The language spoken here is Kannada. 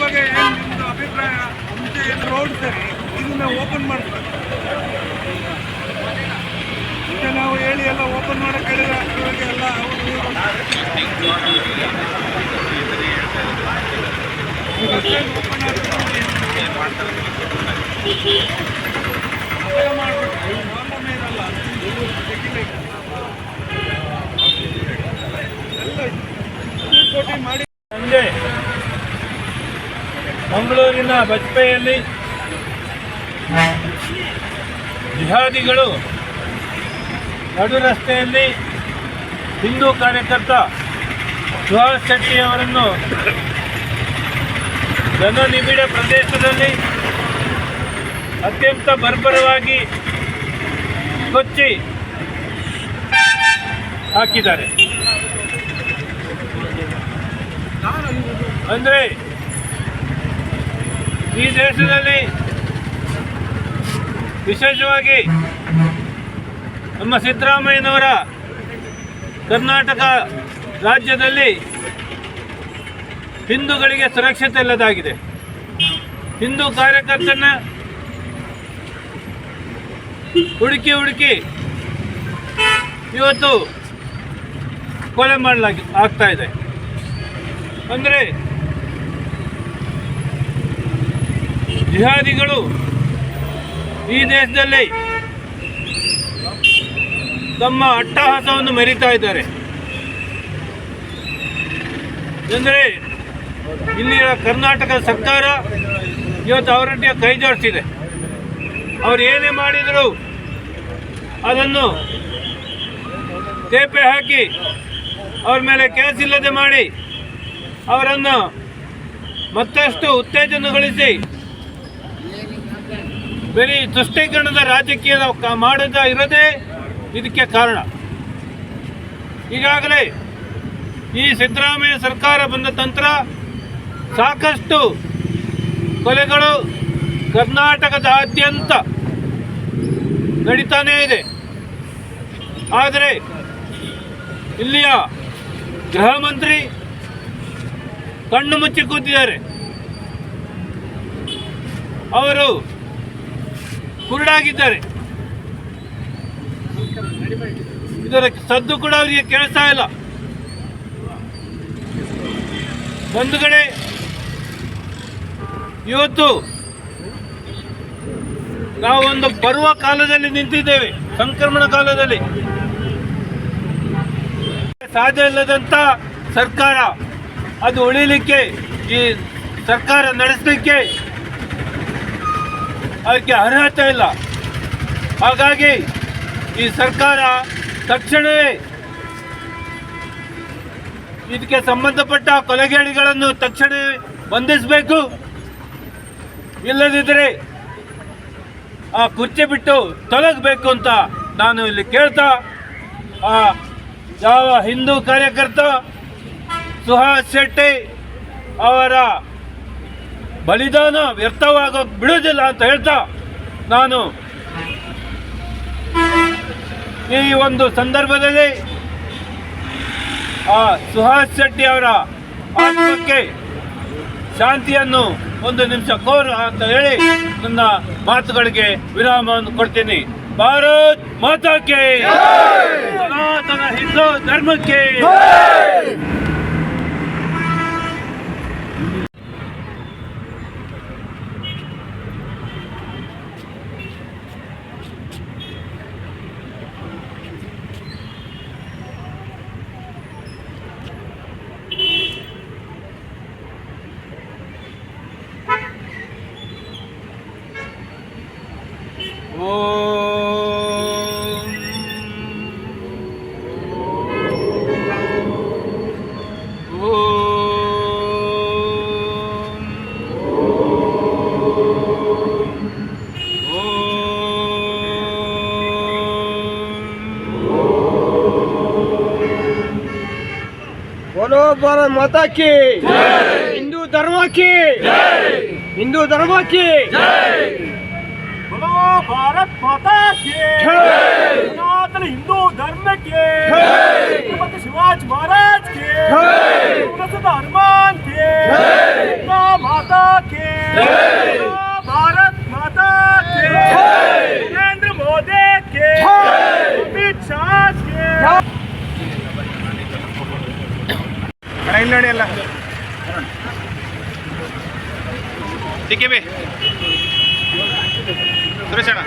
ಬಗ್ಗೆ ಏನು ನಿಮ್ಮದು ಅಭಿಪ್ರಾಯ ಮುಂಚೆ ಏನು ರೋಡ್ ಸರಿ ಇದನ್ನ ಓಪನ್ ಮಾಡ್ತಾರೆ ನಾವು ಹೇಳಿ ಎಲ್ಲ ಓಪನ್ ಮಾಡೋಕೆ ಹೇಳಿದ್ರೆ ಇವಾಗ ಎಲ್ಲ ಅವರು ಮಾಡಬೇಕು ಪ್ರಾಬ್ಲಮ್ ಇರಲ್ಲ ಮಾಡಿ ಸಂಜೆ ಮಂಗಳೂರಿನ ಬಜ್ಪೆಯಲ್ಲಿ ಜಿಹಾದಿಗಳು ನಡು ರಸ್ತೆಯಲ್ಲಿ ಹಿಂದೂ ಕಾರ್ಯಕರ್ತ ಸುಹಾಸ್ ಶೆಟ್ಟಿ ಅವರನ್ನು ಜನನಿಬಿಡ ಪ್ರದೇಶದಲ್ಲಿ ಅತ್ಯಂತ ಬರ್ಬರವಾಗಿ ಕೊಚ್ಚಿ ಹಾಕಿದ್ದಾರೆ. ಅಂದರೆ ಈ ದೇಶದಲ್ಲಿ ವಿಶೇಷವಾಗಿ ನಮ್ಮ ಸಿದ್ದರಾಮಯ್ಯನವರ ಕರ್ನಾಟಕ ರಾಜ್ಯದಲ್ಲಿ ಹಿಂದೂಗಳಿಗೆ ಸುರಕ್ಷತೆ ಇಲ್ಲದಾಗಿದೆ. ಹಿಂದೂ ಕಾರ್ಯಕರ್ತನ ಹುಡುಕಿ ಹುಡುಕಿ ಇವತ್ತು ಕೊಲೆ ಮಾಡಲಾಗಿ ಆಗ್ತಾ ಇದೆ. ಅಂದರೆ ಜಿಹಾದಿಗಳು ಈ ದೇಶದಲ್ಲಿ ತಮ್ಮ ಅಟ್ಟಹಾಸವನ್ನು ಮೆರೀತಾ ಇದ್ದಾರೆ. ಅಂದರೆ ಇಲ್ಲಿಯ ಕರ್ನಾಟಕ ಸರ್ಕಾರ ಇವತ್ತು ಅವರೊಟ್ಟಿಗೆ ಕೈ ಜೋಡಿಸಿದೆ. ಅವರು ಏನೇ ಮಾಡಿದರು ಅದನ್ನು ತೇಪೆ ಹಾಕಿ ಅವ್ರ ಮೇಲೆ ಕೇಸ್ ಇಲ್ಲದೆ ಮಾಡಿ ಅವರನ್ನು ಮತ್ತಷ್ಟು ಉತ್ತೇಜನಗೊಳಿಸಿ ಬರೀ ತುಷ್ಟೀಕರಣದ ರಾಜಕೀಯದ ಮಾಡದ ಇರೋದೇ ಇದಕ್ಕೆ ಕಾರಣ. ಈಗಾಗಲೇ ಈ ಸಿದ್ದರಾಮಯ್ಯ ಸರ್ಕಾರ ಬಂದ ತಂತ್ರ ಸಾಕಷ್ಟು ಕೊಲೆಗಳು ಕರ್ನಾಟಕದಾದ್ಯಂತ ನಡೀತಾನೇ ಇದೆ. ಆದರೆ ಇಲ್ಲಿಯ ಗೃಹ ಮಂತ್ರಿ ಕಣ್ಣು ಮುಚ್ಚಿ ಕೂತಿದ್ದಾರೆ. ಅವರು ಕುರುಡಾಗಿದ್ದಾರೆ. ಇದರ ಸದ್ದು ಕೂಡ ಅವರಿಗೆ ಕೇಳಿಸ್ತಾ ಇಲ್ಲ. ಒಂದು ಕಡೆ ಇವತ್ತು ನಾವೊಂದು ಬರುವ ಕಾಲದಲ್ಲಿ ನಿಂತಿದ್ದೇವೆ, ಸಂಕ್ರಮಣ ಕಾಲದಲ್ಲಿ. ಸಾಧ್ಯ ಇಲ್ಲದಂತ ಸರ್ಕಾರ ಅದು ಉಳಿಲಿಕ್ಕೆ ಈ ಸರ್ಕಾರ ನಡೆಸಲಿಕ್ಕೆ ಅದಕ್ಕೆ ಅರ್ಹತೆ ಇಲ್ಲ. ಹಾಗಾಗಿ ಈ ಸರ್ಕಾರ ತಕ್ಷಣವೇ ಇದಕ್ಕೆ ಸಂಬಂಧಪಟ್ಟ ಕೊಲೆಗೇಡಿಗಳನ್ನು ತಕ್ಷಣ ಬಂಧಿಸಬೇಕು. ಇಲ್ಲದಿದ್ದರೆ ಆ ಕುರ್ಚಿ ಬಿಟ್ಟು ತೊಲಗಬೇಕು ಅಂತ ನಾನು ಇಲ್ಲಿ ಕೇಳ್ತಾ, ಆ ಯಾವ ಹಿಂದೂ ಕಾರ್ಯಕರ್ತ ಸುಹಾಸ್ ಶೆಟ್ಟಿ ಅವರ ಬಲಿದಾನ ವ್ಯರ್ಥವಾಗೋಕೆ ಬಿಡೋದಿಲ್ಲ ಅಂತ ಹೇಳ್ತಾ ನಾನು ಈ ಒಂದು ಸಂದರ್ಭದಲ್ಲಿ ಆ ಸುಹಾಸ್ ಶೆಟ್ಟಿ ಅವರ ಆತ್ಮಕ್ಕೆ ಶಾಂತಿಯನ್ನು ಒಂದು ನಿಮಿಷ ಕೋರ ಅಂತ ಹೇಳಿ ನನ್ನ ಮಾತುಗಳಿಗೆ ವಿರಾಮವನ್ನು ಕೊಡ್ತೀನಿ. ಭಾರತ್ ಮಾತಾಕ್ಕೆ! ಸನಾತನ ಹಿಂದೂ ಧರ್ಮಕ್ಕೆ! बोलो भारत माता की हिंदू धर्म की हिंदू धर्म की बोलो भारत माता के सनातन हिंदू धर्म के श्रीमती शिवाजी महाराज के हनुमान के माता के भारत माता के नरेंद्र मोदी के अमित शाह के ಇಲ್ಲ ಸುರೇಶ್ ಅಣ್ಣ